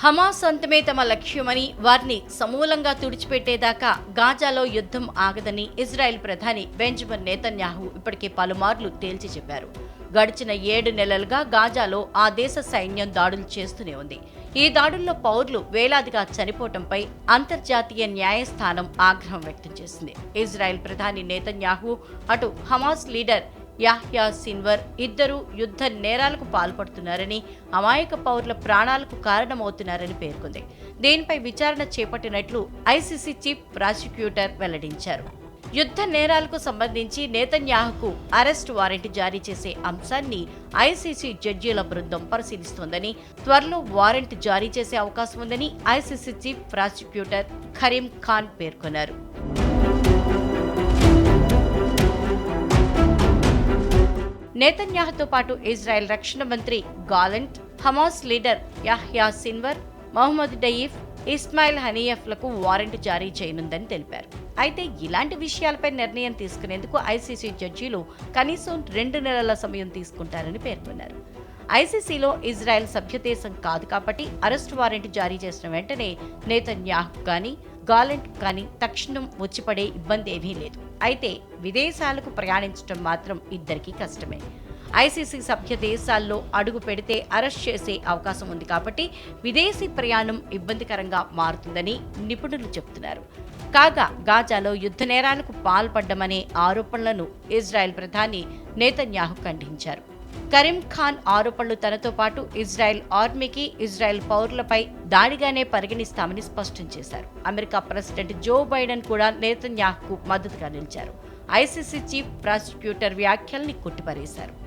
Hamas అంతమే తమ లక్ష్యమని వారిని సమూలంగా తుడిచిపెట్టేదాకా గాజాలో యుద్ధం ఆగదని ఇజ్రాయెల్ ప్రధాని బెంజమిన్ నేతన్యాహు ఇప్పటికే పలుమార్లు తేల్చి చెప్పారు. గడిచిన ఏడు నెలలుగా గాజాలో ఆ దేశ సైన్యం దాడులు చేస్తూనే ఉంది. ఈ దాడుల్లో పౌరులు వేలాదిగా చనిపోవటంపై అంతర్జాతీయ న్యాయస్థానం ఆగ్రహం వ్యక్తం చేసింది. ఇజ్రాయెల్ ప్రధాని నేతన్యాహు అటు హమాస్ లీడర్ యాహ్యా సిన్వర్ ఇద్దరు యుద్ధ నేరాలకు పాల్పడుతున్నారని అమాయక పౌరుల ప్రాణాలకు కారణమవుతున్నారని పేర్కొంది. దీనిపై విచారణ చేపట్టినట్లు ఐసీసీ చీఫ్ ప్రాసిక్యూటర్ వెల్లడించారు. యుద్ధ నేరాలకు సంబంధించి నేతన్యాహుకు అరెస్ట్ వారెంట్ జారీ చేసే అంశాన్ని ఐసీసీ జడ్జీల బృందం పరిశీలిస్తోందని త్వరలో వారెంట్ జారీ చేసే అవకాశం ఉందని ICC chief prosecutor Karim Khan పేర్కొన్నారు. నేతన్యాహతో పాటు ఇజ్రాయెల్ రక్షణ మంత్రి Gallant Hamas leader Yahya Sinwar Mohammed Deif Ismail హనీయఫ్లకు warrant జారీ చేయనుందని తెలిపారు. అయితే ఇలాంటి విషయాలపై నిర్ణయం తీసుకునేందుకు ఐసీసీ జడ్జీలు కనీసం రెండు నెలల సమయం తీసుకుంటారని పేర్కొన్నారు. ఐసీసీలో ఇజ్రాయెల్ సభ్యదేశం కాదు కాబట్టి అరెస్ట్ వారెంట్ జారీ చేసిన వెంటనే నేతన్యాహు కానీ గాలెంట్ కానీ తక్షణం వచ్చిపడే ఇబ్బంది ఏమీ లేదు. అయితే విదేశాలకు ప్రయాణించడం మాత్రం ఇద్దరికీ కష్టమే. ఐసీసీ సభ్య దేశాల్లో అడుగు పెడితే అరెస్ట్ చేసే అవకాశం ఉంది కాబట్టి విదేశీ ప్రయాణం ఇబ్బందికరంగా మారుతుందని నిపుణులు చెబుతున్నారు. కాగా గాజాలో యుద్ధ నేరాలకు పాల్పడ్డమనే ఆరోపణలను ఇజ్రాయెల్ ప్రధాని నేతన్యాహు ఖండించారు. కరీం ఖాన్ ఆరోపణలు తనతో పాటు ఇజ్రాయెల్ ఆర్మీకి ఇజ్రాయెల్ పౌరులపై దాడిగానే పరిగణిస్తామని స్పష్టం చేశారు. అమెరికా ప్రెసిడెంట్ జో బైడెన్ కూడా నేతన్యాహ్కు మద్దతుగా నిలిచారు. ఐసీసీ చీఫ్ ప్రాసిక్యూటర్ వ్యాఖ్యల్ని కొట్టిపారేశారు.